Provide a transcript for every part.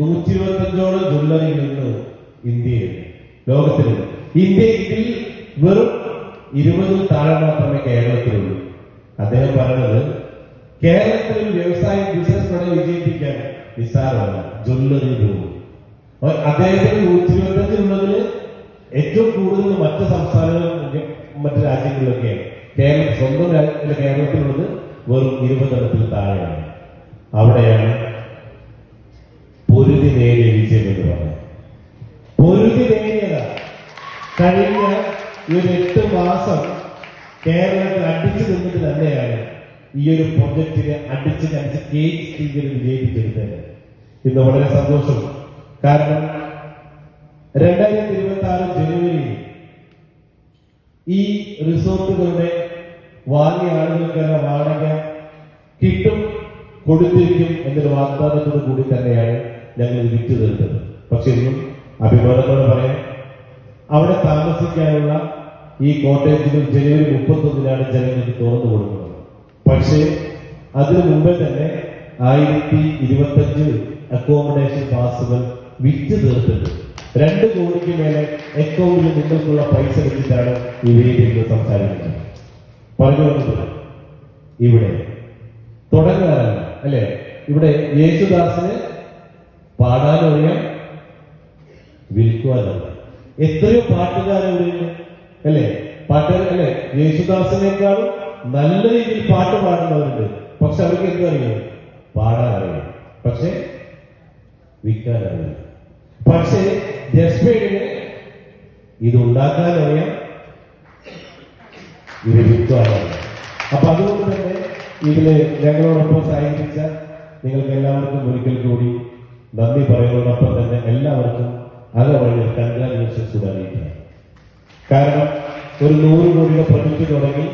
നൂറ്റി ഇരുപത്തഞ്ചോളം ജ്വല്ലറികളുണ്ട് ഇന്ത്യയിൽ ലോകത്തിലുണ്ട്. ഇന്ത്യയിൽ വെറും ഇരുപതിൽ താഴെ മാത്രമേ കേരളത്തിലുള്ളൂ. അദ്ദേഹം പറഞ്ഞത് കേരളത്തിൽ വ്യവസായ ബിസിനസ് പടം വിജയിപ്പിക്കാൻ നിസ്സാരമല്ല ജ്വല്ലറി പോകും അദ്ദേഹത്തിന് നൂറ്റി ഇരുപത്തഞ്ചിലുള്ളതിൽ ഏറ്റവും കൂടുതൽ മറ്റ് സംസ്ഥാനങ്ങളും മറ്റ് രാജ്യങ്ങളിലൊക്കെയാണ് കേരളം സ്വന്തം രാജ്യത്തിലെ കേരളത്തിലുള്ളത് വെറും ഇരുപതെണ്ണത്തിൽ താഴെയാണ്. അവിടെയാണ് കഴിഞ്ഞ ഒരു എട്ട് മാസം കേരളത്തിൽ അടിച്ചു നിന്നിട്ട് തന്നെയാണ് ഈ ഒരു പ്രൊജക്റ്റിനെ അടിച്ച് കടിച്ച് കേസ് വിജയിപ്പിച്ചിരുന്നത്. ഇന്ന് വളരെ സന്തോഷം. കാരണം രണ്ടായിരത്തി ഇരുപത്തി ആറ് ജനുവരിയിൽ ഈ റിസോർട്ടുകളുടെ വാങ്ങിയ ആളുകൾക്കെല്ലാം വാടക കിട്ടും കൊടുത്തിരിക്കും എന്നൊരു വാഗ്ദാനത്തോടു കൂടി തന്നെയാണ് ഞങ്ങൾ വിറ്റു തീർത്തത്. പക്ഷെ ഇന്നും അഭിമാനത്തോടെ പറയാം അവിടെ താമസിക്കാനുള്ള ഈ കോട്ടേജുകൾ ജനുവരി മുപ്പത്തൊന്നിനാണ് ജനങ്ങൾക്ക് തുറന്നു കൊടുക്കുന്നത്. പക്ഷേ അതിനു മുമ്പേ തന്നെ ആയിരത്തി ഇരുപത്തഞ്ച് അക്കോമഡേഷൻ പാസുകൾ വിറ്റ് തീർത്തിട്ട് രണ്ട് കോടിക്ക് മേലെ അക്കൗണ്ടിൽ നിങ്ങൾക്കുള്ള പൈസ വെച്ചിട്ടാണ് ഈ വേദിയിൽ സംസാരിക്കുന്നത്. പറഞ്ഞു ഇവിടെ തുടങ്ങാനാണ് അല്ലെ? ഇവിടെ യേശുദാസിന് പാടാനറിയാം വിൽക്കുവാനല്ല എത്രയോ പാട്ടുകാരുണ്ട് അല്ലെ? പാട്ട് അല്ലെ? യേശുദാസിനേക്കാളും നല്ല രീതിയിൽ പാട്ട് പാടുന്നവരുണ്ട്. പക്ഷെ അവർക്ക് എന്തറിയാം പാടാനറിയാം പക്ഷെ വിൽക്കാനറിയാം പക്ഷേ ജസ്മേഡിന് ഇത് ഉണ്ടാക്കാനറിയാം ഇത് വിൽക്കാനറിയാം. അപ്പൊ അതുകൊണ്ട് തന്നെ ഇതിൽ ഞങ്ങളോടൊപ്പം സഹകരിച്ച നിങ്ങൾക്ക് എല്ലാവർക്കും ഒരിക്കൽ കൂടി നന്ദി പറയുന്നതോടൊപ്പം തന്നെ എല്ലാവർക്കും അകവഴി കൺഗ്രാജുലേഷൻസ് കൂടെ അറിയിക്കുക കാരണം ഒരു നൂറ് കോടിയുടെ പ്രൊജക്ട് തുടങ്ങി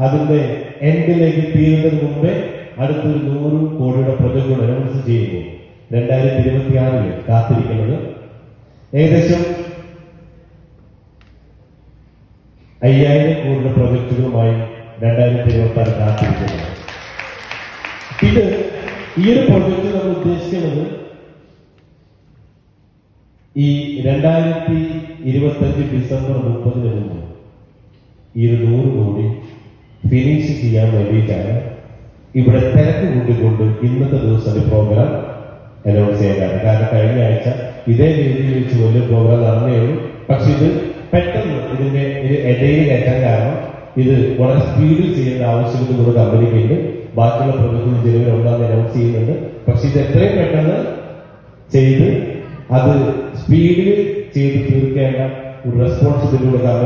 അതിന്റെ എൻഡിലേക്ക് തീരുന്നതിന് മുമ്പേ അടുത്തൊരു നൂറ് കോടിയുടെ പ്രൊജക്ട് കൂടെ അനൗൺസ് ചെയ്യുമ്പോൾ രണ്ടായിരത്തി ഇരുപത്തി ആറിൽ കാത്തിരിക്കുന്നത് ഏകദേശം അയ്യായിരം കോടിയുടെ പ്രൊജക്ടുകളുമായി രണ്ടായിരത്തി ഇരുപത്തി ആറ് കാത്തിരിക്കുന്നത് ഇത് ഈ ഒരു പ്രൊജക്ട് നമ്മൾ ഉദ്ദേശിക്കുന്നത് ഈ രണ്ടായിരത്തി ഇരുപത്തഞ്ച് ഡിസംബർ മുപ്പതിന് മുമ്പ് ഈ ഒരു നൂറ് കോടി ഫിനിഷ് ചെയ്യാൻ വേണ്ടിയിട്ടാണ് ഇവിടെ തിരക്ക് കൂട്ടിക്കൊണ്ട് ഇന്നത്തെ ദിവസം ഒരു പ്രോഗ്രാം അനൗൺസ് ചെയ്യാനാണ് കാരണം കഴിഞ്ഞ ആഴ്ച ഇതേ രീതിയിൽ വെച്ച് വലിയ പ്രോഗ്രാം നടന്നേ ഉള്ളൂ. പക്ഷെ ഇത് പെട്ടെന്ന് ഇതിന്റെ ഒരു ഇടയിൽ കയറ്റാൻ കാരണം ഇത് വളരെ സ്പീഡിൽ ചെയ്യേണ്ട ആവശ്യകത കൂടെ കമ്പനിക്കുണ്ട് ബാക്കിയുള്ള പ്രൊജക്റ്റുകൾ ജനുവരി ഒന്നാം അനൗൺസ് ചെയ്യുന്നുണ്ട്. പക്ഷെ ഇത് എത്രയും പെട്ടെന്ന് ചെയ്ത് അത് സ്പീഡിൽ ചെയ്ത് തീർക്കേണ്ട ഒരു റെസ്പോൺസിബിലിറ്റി കമ്പനി